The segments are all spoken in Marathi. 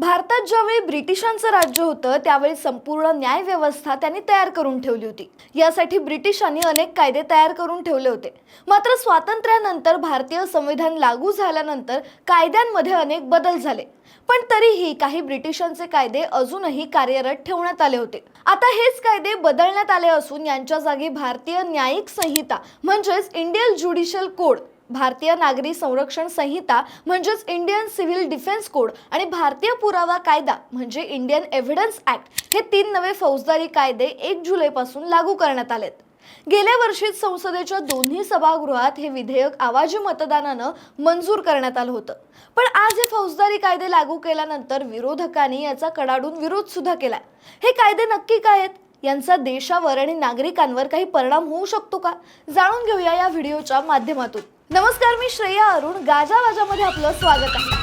भारतात ज्यावेळी ब्रिटिशांचं राज्य होतं त्यावेळी संपूर्ण न्याय व्यवस्था त्यांनी तयार करून ठेवली होती. यासाठी ब्रिटिशांनी अनेक कायदे तयार करून ठेवले होते. मात्र स्वातंत्र्यानंतर भारतीय संविधान लागू झाल्यानंतर कायद्यांमध्ये अनेक बदल झाले. पण तरीही काही ब्रिटिशांचे कायदे अजूनही कार्यरत ठेवण्यात आले होते. आता हेच कायदे बदलण्यात आले असून यांच्या जागी भारतीय न्यायिक संहिता म्हणजेच इंडियन ज्युडिशियल कोड भारतीय नागरी संरक्षण संहिता म्हणजेच इंडियन सिव्हिल डिफेन्स कोड आणि भारतीय पुरावा कायदा म्हणजे इंडियन एव्हिडन्स ऍक्ट हे तीन नवे फौजदारी कायदे एक जुलैपासून लागू करण्यात आलेत. गेल्या वर्षीच संसदेच्या दोन्ही सभागृहात हे विधेयक आवाजी मतदानानं मंजूर करण्यात आलं होतं. पण आज हे फौजदारी कायदे लागू केल्यानंतर विरोधकांनी याचा कडाडून विरोध सुद्धा केलाय. हे कायदे नक्की काय आहेत? यांचा देशावर आणि नागरिकांवर काही परिणाम होऊ शकतो का? जाणून घेऊया या व्हिडिओच्या माध्यमातून. नमस्कार मी श्रेया अरुण. गाजा वाजामध्ये आपलं स्वागत आहे.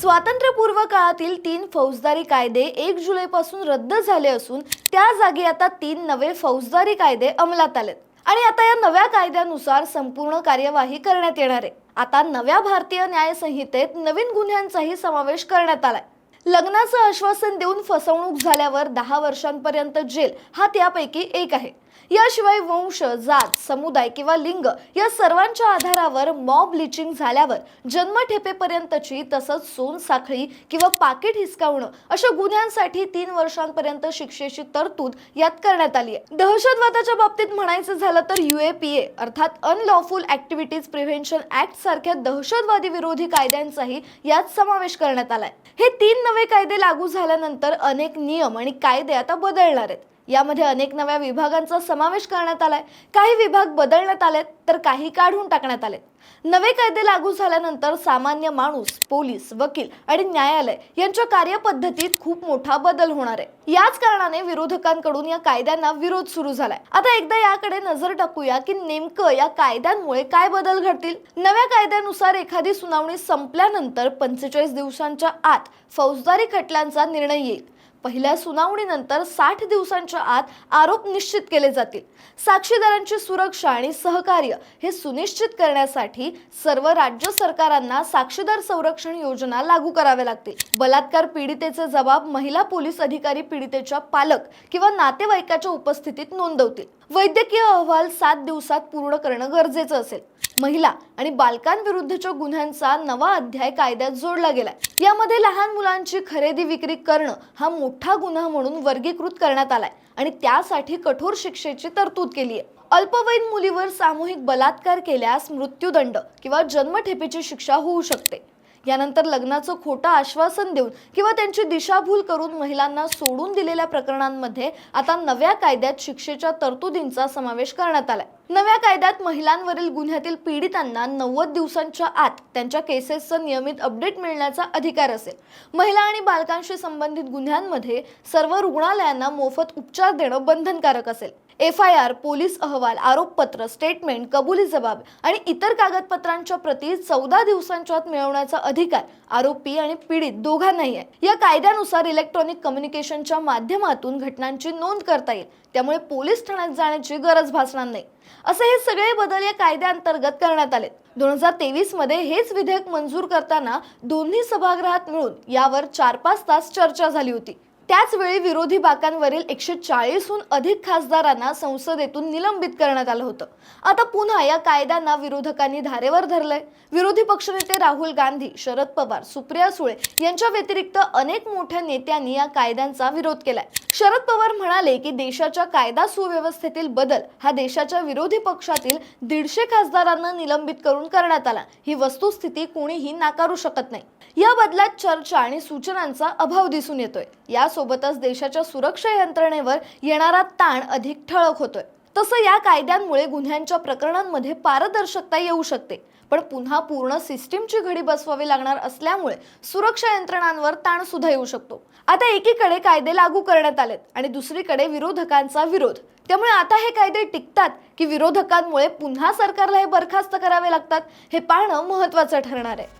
स्वातंत्र्यपूर्व काळातील तीन फौजदारी कायदे एक जुलैपासून रद्द झाले असून त्या जागी आता तीन नवे फौजदारी कायदे अंमलात आलेत. आणि आता या नव्या कायद्यानुसार संपूर्ण कार्यवाही करण्यात येणार आहे. आता नव्या भारतीय न्यायसंहितेत नवीन गुन्ह्यांचाही समावेश करण्यात आलाय. लग्नाचं आश्वासन देऊन फसवणूक झाल्यावर दहा वर्षांपर्यंत जेल हा त्यापैकी एक आहे. याशिवाय वंश जात समुदाय किंवा लिंग या सर्वांच्या आधारावर मॉब लिचिंग झाल्यावर जन्मठेपेपर्यंतची तसंच सोन साखळी किंवा पाकिट हिसकावणं अशा गुन्ह्यांसाठी तीन वर्षांपर्यंत शिक्षेची तरतूद यात करण्यात आली आहे. दहशतवादाच्या बाबतीत म्हणायचं झालं तर युएपीए अर्थात अनलॉफुल ऍक्टिव्हिटीज प्रिव्हेन्शन ऍक्ट सारख्या दहशतवादी विरोधी कायद्यांचाही यात समावेश करण्यात आलाय. हे तीन नवे कायदे लागू झाल्यानंतर अनेक नियम आणि कायदे आता बदलणार आहेत. यामध्ये अनेक नव्या विभागांचा समावेश करण्यात आलाय. काही विभाग बदलण्यात आलेत तर काही काढून टाकण्यात आलेत. नवे कायदे लागू झाल्यानंतर सामान्य माणूस पोलीस वकील आणि न्यायालय यांच्या कार्यपद्धतीत खूप मोठा बदल होणार आहे. याच कारणाने विरोधकांकडून या कायद्यांना विरोध सुरू झालाय. आता एकदा याकडे नजर टाकूया की नेमकं या कायद्यांमुळे काय बदल घडतील? नव्या कायद्यानुसार एखादी सुनावणी संपल्यानंतर पंचेचाळीस दिवसांच्या आत फौजदारी खटल्यांचा निर्णय येईल. पहिल्या सुनावणीनंतर साठ दिवसांच्या आत आरोप निश्चित केले जातील. साक्षीदारांची सुरक्षा आणि सहकार्य हे सुनिश्चित करण्यासाठी सर्व राज्य सरकारांना साक्षीदार संरक्षण योजना लागू कराव्या लागतील. बलात्कार पीडितेचे जबाब महिला पोलीस अधिकारी पीडितेच्या पालक किंवा नातेवाईकाच्या उपस्थितीत नोंदवतील. वैद्यकीय अहवाल सात दिवसात पूर्ण करणं गरजेचं असेल. महिला आणि बालकांविरुद्धच्या गुन्ह्यांचा नवा अध्याय कायद्यात जोडला गेलाय. यामध्ये लहान मुलांची खरेदी विक्री करणं हा मोठा मोठा गुन्हा म्हणून वर्गीकृत करण्यात आलाय. आणि त्यासाठी कठोर शिक्षेची तरतूद केली आहे. अल्पवयीन मुलीवर सामूहिक बलात्कार केल्यास मृत्यूदंड किंवा जन्मठेपेची शिक्षा होऊ शकते. यानंतर लग्नाचं खोटं आश्वासन देऊन किंवा त्यांची दिशाभूल करून महिलांना सोडून दिलेल्या प्रकरणांमध्ये आता नव्या कायद्यात शिक्षेच्या तरतुदींचा समावेश करण्यात आलाय. नव्या कायद्यात महिलांवरील गुन्ह्यातील पीडितांना नव्वद दिवसांच्या आत त्यांच्या केसेसचं नियमित अपडेट मिळण्याचा अधिकार असेल. महिला आणि बालकांशी संबंधित गुन्ह्यांमध्ये सर्व रुग्णालयांना मोफत उपचार देणं बंधनकारक असेल. एफ आय आर पोलीस अहवाल आरोपपत्र स्टेटमेंट कबुली जबाब आणि इतर कागदपत्रांच्या प्रती चौदा दिवसांच्या आत मिळवण्याचा अधिकार आरोपी आणि पीडित दोघांनाही आहे. या कायद्यानुसार इलेक्ट्रॉनिक कम्युनिकेशनच्या माध्यमातून घटनांची नोंद करता येईल. त्यामुळे पोलीस ठाण्यात जाण्याची गरज भासणार नाही. असे हे सगळे बदल या कायद्याअंतर्गत करण्यात आले दोन हजार तेवीसमध्ये हेच विधेयक मंजूर करताना दोन्ही सभागृहात मिळून यावर चार पाच तास चर्चा झाली होती. त्याच वेळी विरोधी बाकांवरील एकशे चाळीसहून अधिक खासदारांना संसदेतून निलंबित करण्यात आलं होतं. आता पुन्हा या कायद्यांना विरोधकांनी धारेवर धरलंय. विरोधी पक्षनेते राहुल गांधी शरद पवार सुप्रिया सुळे यांच्या व्यतिरिक्त अनेक मोठ्या नेत्यांनी या कायद्यांचा विरोध केलाय. शरद पवार म्हणाले की देशाच्या कायदा सुव्यवस्थेतील बदल हा देशाच्या विरोधी पक्षातील दीडशे खासदारांना निलंबित करून करण्यात आला. ही वस्तुस्थिती कोणीही नाकारू शकत नाही. या बदलात चर्चा आणि सूचनांचा अभाव दिसून येतोय. या यासोबतच देशाच्या सुरक्षा यंत्रणेवर येणारा ताण अधिक ठळक होतोय. तसं या कायद्यांमुळे गुन्ह्यांच्या प्रकरणांमध्ये पारदर्शकता येऊ शकते. पण पुन्हा पूर्ण सिस्टीमची घडी बसवावी लागणार असल्यामुळे सुरक्षा यंत्रणांवर ताण सुद्धा येऊ शकतो. आता एकीकडे कायदे लागू करण्यात आलेत आणि दुसरीकडे विरोधकांचा विरोध. त्यामुळे आता हे कायदे टिकतात की विरोधकांमुळे पुन्हा सरकारला हे बरखास्त करावे लागतात हे पाहणं महत्वाचं ठरणार आहे.